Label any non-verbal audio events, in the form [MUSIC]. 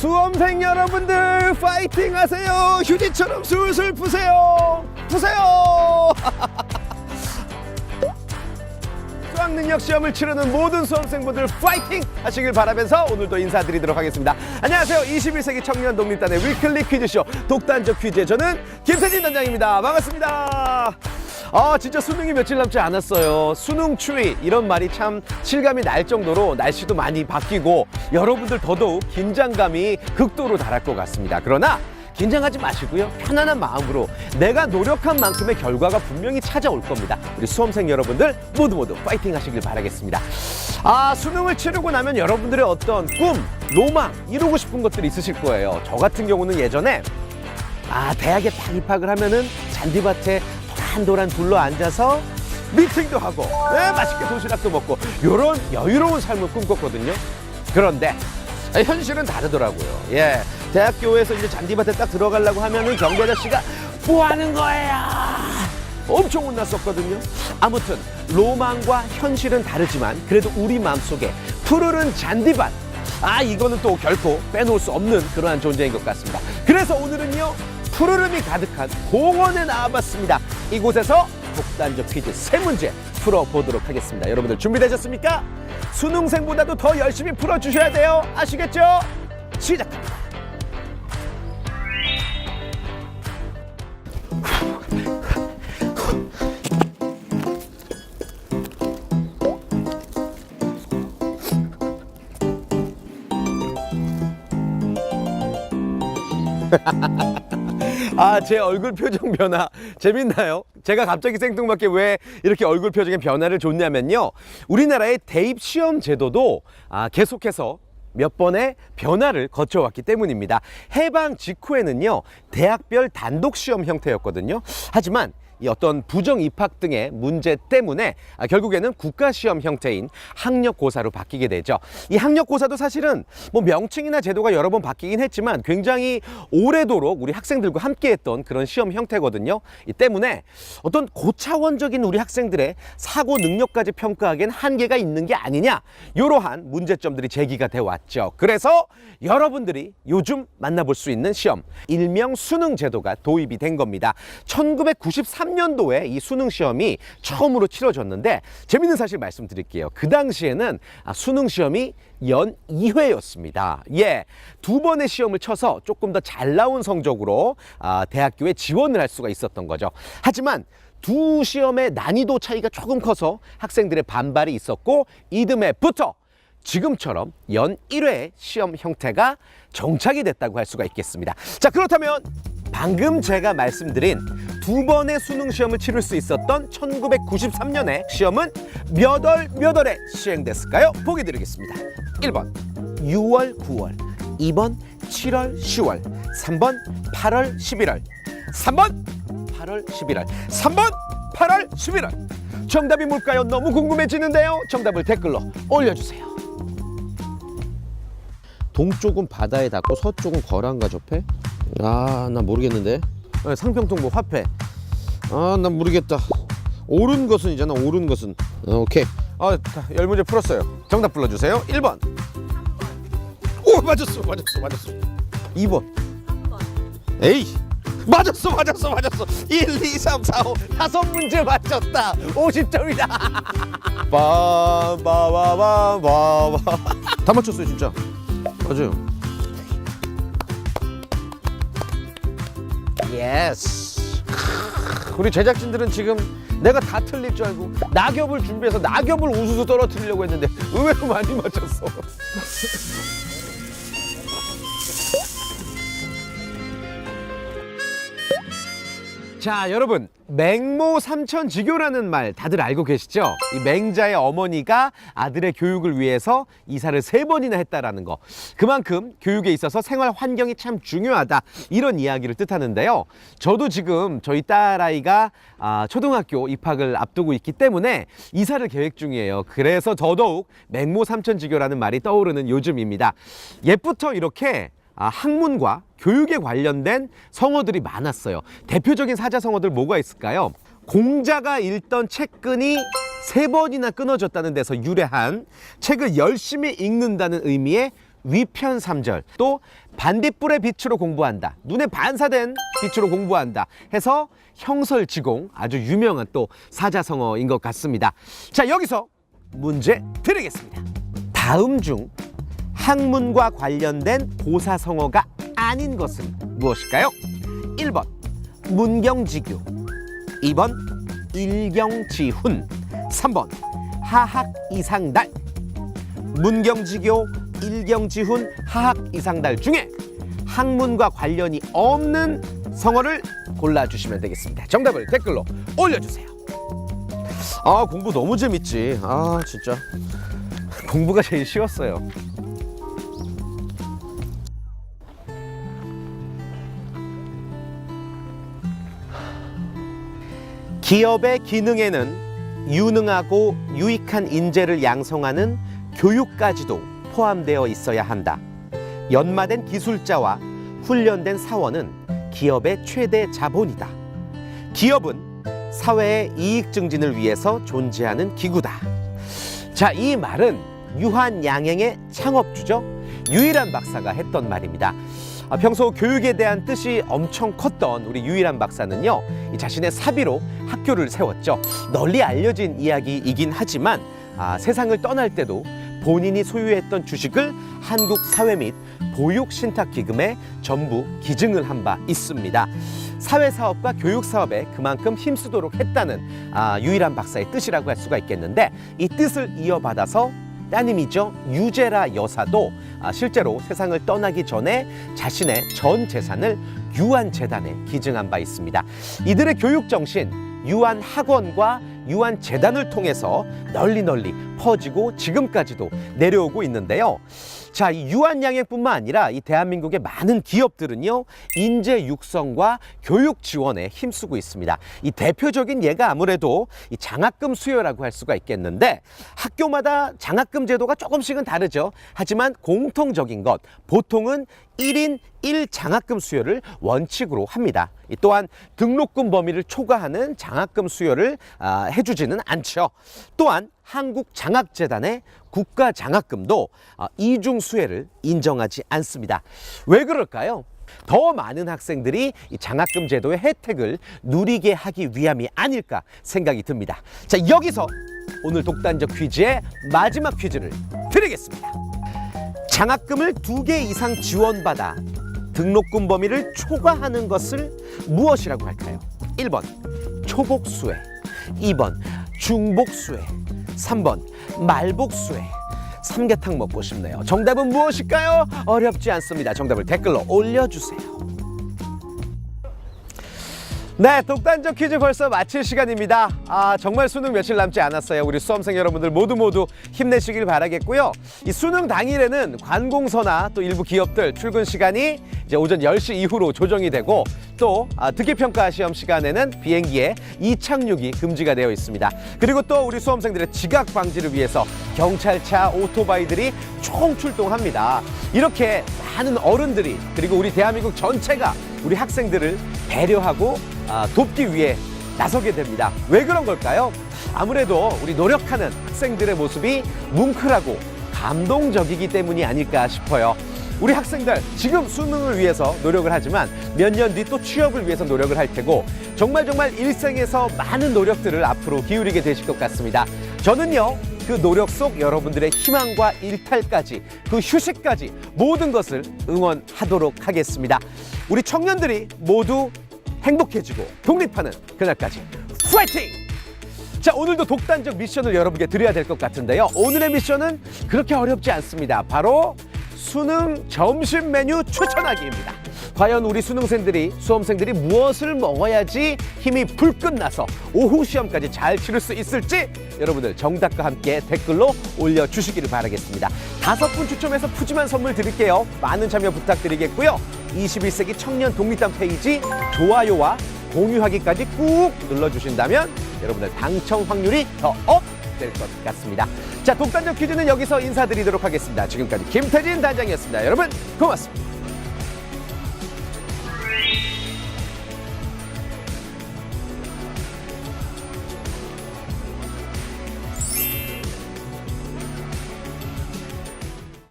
수험생 여러분들 파이팅 하세요. 휴지처럼 술술 푸세요. 푸세요. [LAUGHS] 수학 능력 시험을 치르는 모든 수험생분들 파이팅 하시길 바라면서 오늘도 인사드리도록 하겠습니다. 안녕하세요. 21세기 청년 독립단의 위클리 퀴즈쇼 독단적 퀴즈의 저는 김세진 단장입니다. 반갑습니다. 아 진짜 수능이 며칠 남지 않았어요. 수능 추위 이런 말이 참 실감이 날 정도로 날씨도 많이 바뀌고 여러분들 더더욱 긴장감이 극도로 달할 것 같습니다. 그러나 긴장하지 마시고요. 편안한 마음으로 내가 노력한 만큼의 결과가 분명히 찾아올 겁니다. 우리 수험생 여러분들 모두 모두 파이팅 하시길 바라겠습니다. 아, 수능을 치르고 나면 여러분들의 어떤 꿈, 로망, 이루고 싶은 것들이 있으실 거예요. 저 같은 경우는 예전에 아, 대학에 딱 입학을 하면은 잔디밭에 도란도란 둘러 앉아서 미팅도 하고, 네, 맛있게 도시락도 먹고, 요런 여유로운 삶을 꿈꿨거든요. 그런데 아, 현실은 다르더라고요. 예. 대학교에서 이제 잔디밭에 딱 들어가려고 하면은 경비 아저씨가 뭐 하는 거야? 엄청 혼났었거든요. 아무튼 로망과 현실은 다르지만 그래도 우리 마음속에 푸르른 잔디밭 아 이거는 또 결코 빼놓을 수 없는 그러한 존재인 것 같습니다. 그래서 오늘은요 푸르름이 가득한 공원에 나와봤습니다. 이곳에서 독단적 퀴즈 세 문제 풀어보도록 하겠습니다. 여러분들 준비되셨습니까? 수능생보다도 더 열심히 풀어주셔야 돼요. 아시겠죠? 시작합니다. [LAUGHS] 아, 제 얼굴 표정 변화 재밌나요? 제가 갑자기 생뚱맞게 왜 이렇게 얼굴 표정에 변화를 줬냐면요. 우리나라의 대입 시험 제도도 아, 계속해서 몇 번의 변화를 거쳐왔기 때문입니다. 해방 직후에는요, 대학별 단독 시험 형태였거든요. 하지만 이 어떤 부정 입학 등의 문제 때문에 아, 결국에는 국가 시험 형태인 학력고사로 바뀌게 되죠. 이 학력고사도 사실은 뭐 명칭이나 제도가 여러 번 바뀌긴 했지만 굉장히 오래도록 우리 학생들과 함께했던 그런 시험 형태거든요. 이 때문에 어떤 고차원적인 우리 학생들의 사고 능력까지 평가하기엔 한계가 있는 게 아니냐 이러한 문제점들이 제기가 돼 왔죠. 그래서 여러분들이 요즘 만나볼 수 있는 시험 일명 수능 제도가 도입이 된 겁니다. 1993 년도에 이 수능 시험이 처음으로 치러졌는데 재밌는 사실 말씀드릴게요. 그 당시에는 아, 수능 시험이 연 2회였습니다. 예. 두 번의 시험을 쳐서 조금 더 잘 나온 성적으로 아, 대학교에 지원을 할 수가 있었던 거죠. 하지만 두 시험의 난이도 차이가 조금 커서 학생들의 반발이 있었고 이듬해부터 지금처럼 연 1회 시험 형태가 정착이 됐다고 할 수가 있겠습니다. 자, 그렇다면 방금 제가 말씀드린 두 번의 수능 시험을 치를 수 있었던 1993년의 시험은 몇 월 몇 월에 시행됐을까요? 보기 드리겠습니다. 1번 6월 9월 2번 7월 10월 3번 8월 11월 3번 8월 11월 3번 8월 11월 정답이 뭘까요? 너무 궁금해지는데요. 정답을 댓글로 올려주세요. 동쪽은 바다에 닿고 서쪽은 거란과 접해? 아, 나 모르겠는데. 아, 상평통 뭐 화폐. 아, 난 모르겠다. 옳은 것은 이잖아. 옳은 것은. 아, 오케이. 아, 자, 열 문제 풀었어요. 정답 불러주세요. 1번. 오, 맞았어, 맞았어, 맞았어. 2번. 에이. 맞았어, 맞았어, 맞았어. 1, 2, 3, 4, 5. 다섯 문제 맞췄다. 50점이다. 빠바바바바바. [LAUGHS] 다 맞췄어요, 진짜. 맞아요. 예스. 우리 제작진들은 지금 내가 다 틀릴 줄 알고 낙엽을 준비해서 낙엽을 우수수 떨어뜨리려고 했는데 의외로 많이 맞췄어. 자, 여러분. 맹모 삼천지교라는 말 다들 알고 계시죠? 이 맹자의 어머니가 아들의 교육을 위해서 이사를 세 번이나 했다라는 거. 그만큼 교육에 있어서 생활 환경이 참 중요하다. 이런 이야기를 뜻하는데요. 저도 지금 저희 딸아이가 아, 초등학교 입학을 앞두고 있기 때문에 이사를 계획 중이에요. 그래서 더더욱 맹모 삼천지교라는 말이 떠오르는 요즘입니다. 옛부터 이렇게 아, 학문과 교육에 관련된 성어들이 많았어요. 대표적인 사자성어들 뭐가 있을까요? 공자가 읽던 책끈이 세 번이나 끊어졌다는 데서 유래한 책을 열심히 읽는다는 의미의 위편 삼절또 반딧불의 빛으로 공부한다. 눈에 반사된 빛으로 공부한다. 해서 형설지공 아주 유명한 또 사자성어인 것 같습니다. 자, 여기서 문제 드리겠습니다. 다음 중 학문과 관련된 고사성어가 아닌 것은 무엇일까요? 1번 문경지규. 2번 일경지훈. 3번 하학이상달. 문경지교 일경지훈 하학이상달 중에 학문과 관련이 없는 성어를 골라주시면 되겠습니다. 정답을 댓글로 올려주세요. 아 공부 너무 재밌지. 아 진짜. 공부가 제일 쉬웠어요 기업의 기능에는 유능하고 유익한 인재를 양성하는 교육까지도 포함되어 있어야 한다. 연마된 기술자와 훈련된 사원은 기업의 최대 자본이다. 기업은 사회의 이익 증진을 위해서 존재하는 기구다. 자, 이 말은 유한 양행의 창업주죠. 유일한 박사가 했던 말입니다. 아, 평소 교육에 대한 뜻이 엄청 컸던 우리 유일한 박사는요, 이 자신의 사비로 학교를 세웠죠. 널리 알려진 이야기이긴 하지만 아, 세상을 떠날 때도 본인이 소유했던 주식을 한국 사회 및 보육 신탁 기금에 전부 기증을 한 바 있습니다. 사회 사업과 교육 사업에 그만큼 힘쓰도록 했다는 아, 유일한 박사의 뜻이라고 할 수가 있겠는데 이 뜻을 이어받아서 따님이죠 유제라 여사도 아, 실제로 세상을 떠나기 전에 자신의 전 재산을 유한 재단에 기증한 바 있습니다. 이들의 교육 정신 유한 학원과 유한 재단을 통해서 널리 널리 퍼지고 지금까지도 내려오고 있는데요. 자, 이 유한양행뿐만 아니라 이 대한민국의 많은 기업들은요 인재 육성과 교육 지원에 힘쓰고 있습니다. 이 대표적인 예가 아무래도 이 장학금 수요라고 할 수가 있겠는데 학교마다 장학금 제도가 조금씩은 다르죠. 하지만 공통적인 것 보통은 1인 1 장학금 수요를 원칙으로 합니다. 이 또한 등록금 범위를 초과하는 장학금 수요를 아, 해주지는 않죠. 또한 한국장학재단의 국가장학금도 아, 이중 수혜를 인정하지 않습니다. 왜 그럴까요? 더 많은 학생들이 이 장학금 제도의 혜택을 누리게 하기 위함이 아닐까 생각이 듭니다. 자, 여기서 오늘 독단적 퀴즈의 마지막 퀴즈를 드리겠습니다. 장학금을 두 개 이상 지원받아 등록금 범위를 초과하는 것을 무엇이라고 할까요? 1번 초복수혜, 2번 중복수혜, 3번 말복수혜. 삼계탕 먹고 싶네요. 정답은 무엇일까요? 어렵지 않습니다. 정답을 댓글로 올려주세요. 네, 독단적 퀴즈 벌써 마칠 시간입니다. 아, 정말 수능 며칠 남지 않았어요. 우리 수험생 여러분들 모두 모두 힘내시길 바라겠고요. 이 수능 당일에는 관공서나 또 일부 기업들 출근 시간이 이제 오전 10시 이후로 조정이 되고 또 아, 듣기평가 시험 시간에는 비행기에 이착륙이 금지가 되어 있습니다. 그리고 또 우리 수험생들의 지각 방지를 위해서 경찰차, 오토바이들이 총 출동합니다. 이렇게 많은 어른들이 그리고 우리 대한민국 전체가 우리 학생들을 배려하고 아, 돕기 위해 나서게 됩니다. 왜 그런 걸까요? 아무래도 우리 노력하는 학생들의 모습이 뭉클하고 감동적이기 때문이 아닐까 싶어요. 우리 학생들 지금 수능을 위해서 노력을 하지만 몇 년 뒤 또 취업을 위해서 노력을 할 테고 정말 정말 일생에서 많은 노력들을 앞으로 기울이게 되실 것 같습니다. 저는요. 그 노력 속 여러분들의 희망과 일탈까지 그 휴식까지 모든 것을 응원하도록 하겠습니다. 우리 청년들이 모두 행복해지고 독립하는 그날까지 파이팅! 자 오늘도 독단적 미션을 여러분께 드려야 될 것 같은데요. 오늘의 미션은 그렇게 어렵지 않습니다. 바로 수능 점심 메뉴 추천하기입니다. 과연 우리 수능생들이 수험생들이 무엇을 먹어야지 힘이 불끈 나서 오후 시험까지 잘 치를 수 있을지 여러분들 정답과 함께 댓글로 올려주시기를 바라겠습니다. 다섯 분 추첨해서 푸짐한 선물 드릴게요. 많은 참여 부탁드리겠고요. 21세기 청년 독립단 페이지 좋아요와 공유하기까지 꾹 눌러주신다면 여러분들 당첨 확률이 더 업 될 것 같습니다. 자, 독단적 퀴즈는 여기서 인사드리도록 하겠습니다. 지금까지 김태진 단장이었습니다. 여러분 고맙습니다.